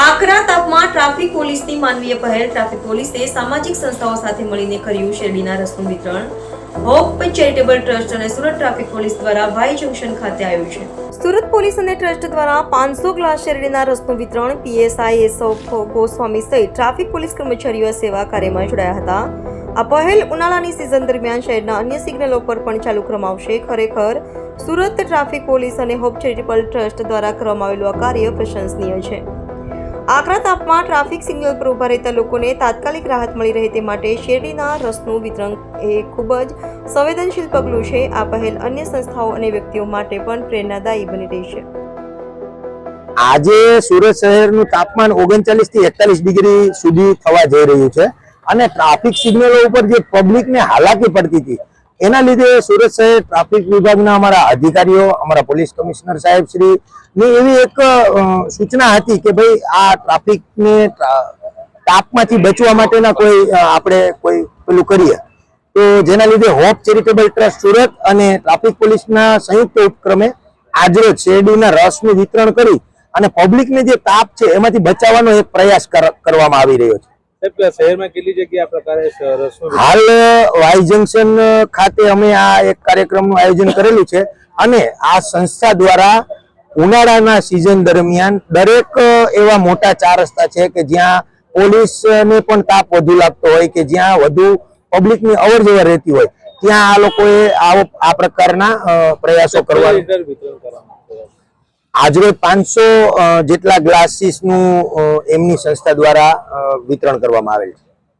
આકરા તાપમાં ટ્રાફિક પોલીસની માનવીય પહેલ. ટ્રાફિક પોલીસે સામાજિક સંસ્થાઓ સાથે મળીને કર્યું શેરડીના રસનું વિતરણ. હોપ ચેરિટેબલ ટ્રસ્ટ અને સુરત ટ્રાફિક પોલીસ દ્વારા ભાઈ જંકશન ખાતે આવ્યું છે. સુરત પોલીસ અને ટ્રસ્ટ દ્વારા પાંચસો ગ્લાસ શેરડીના રસનું વિતરણ પીએસઆઈ એસઓફ ગોસ્વામી સહિત ટ્રાફિક પોલીસ કર્મચારીઓ સેવા કાર્યમાં જોડાયા હતા. આ પહેલ ઉનાળાની સિઝન દરમિયાન શહેરના અન્ય સિગ્નલો પર પણ ચાલુ કરવામાં ખરેખર, સુરત ટ્રાફિક પોલીસ અને હોપ ચેરિટેબલ ટ્રસ્ટ દ્વારા કરવામાં આવેલું આ કાર્ય પ્રશંસનીય છે. આકરા તાપમાં ટ્રાફિક સિગ્નલ પર ઊભા રહેતા લોકોને તાત્કાલિક રાહત મળી રહે તે માટે શેરડીના રસનું વિતરણ એ ખૂબ જ સંવેદનશીલ પગલું છે. આ પહેલ અન્ય સંસ્થાઓ અને વ્યક્તિઓ માટે પણ પ્રેરણાદાયી બની રહી છે. આજે સુરત શહેરનું તાપમાન ઓગણચાલીસથી એકતાલીસ ડિગ્રી સુધી થવા જઈ રહ્યું છે અને ટ્રાફિક સિગ્નલો ઉપર જે પબ્લિકને હાલાકી પડતી હતી એના લીધે સુરત શહેર ટ્રાફિક વિભાગના અમારા અધિકારીઓ, અમારા પોલીસ કમિશનર સાહેબ શ્રી ની એવી એક સૂચના હતી કે ભાઈ આ ટ્રાફિકને ટ્રા- તાપમાંથી બચવા માટેના કોઈ આપણે કોઈ પેલું કરીએ. તો જેના લીધે હોપ ચેરિટેબલ ટ્રસ્ટ સુરત અને ટ્રાફિક પોલીસના સંયુક્ત ઉપક્રમે આજરોજ શેરડીના રસનું વિતરણ કરી અને પબ્લિકને જે તાપ છે એમાંથી બચાવવાનો એક પ્રયાસ કર- કરવામાં આવી રહ્યો છે. શહેરમાં કેટલી જગ્યાએ પ્રકારે હાલ વાઈ જંકશન ખાતે અમે આ એક કાર્યક્રમનું આયોજન કરેલું છે અને આ સંસ્થા દ્વારા ઉનાળાના સિઝન દરમિયાન દરેક એવા મોટા ચાર રસ્તા છે કે જ્યાં પોલીસને પણ તાપ વધુ લાગતો હોય કે જ્યાં વધુ પબ્લિકની અવર જવર રહેતી હોય ત્યાં આ લોકોએ આવો આ પ્રકારના પ્રયાસો કરવા લીટર વિતરણ કરવામાં આવશે? આજરોજ પાંચસો જેટલા ગ્લાસીસનું એમની સંસ્થા દ્વારા વિતરણ કરવામાં આવેલ છે.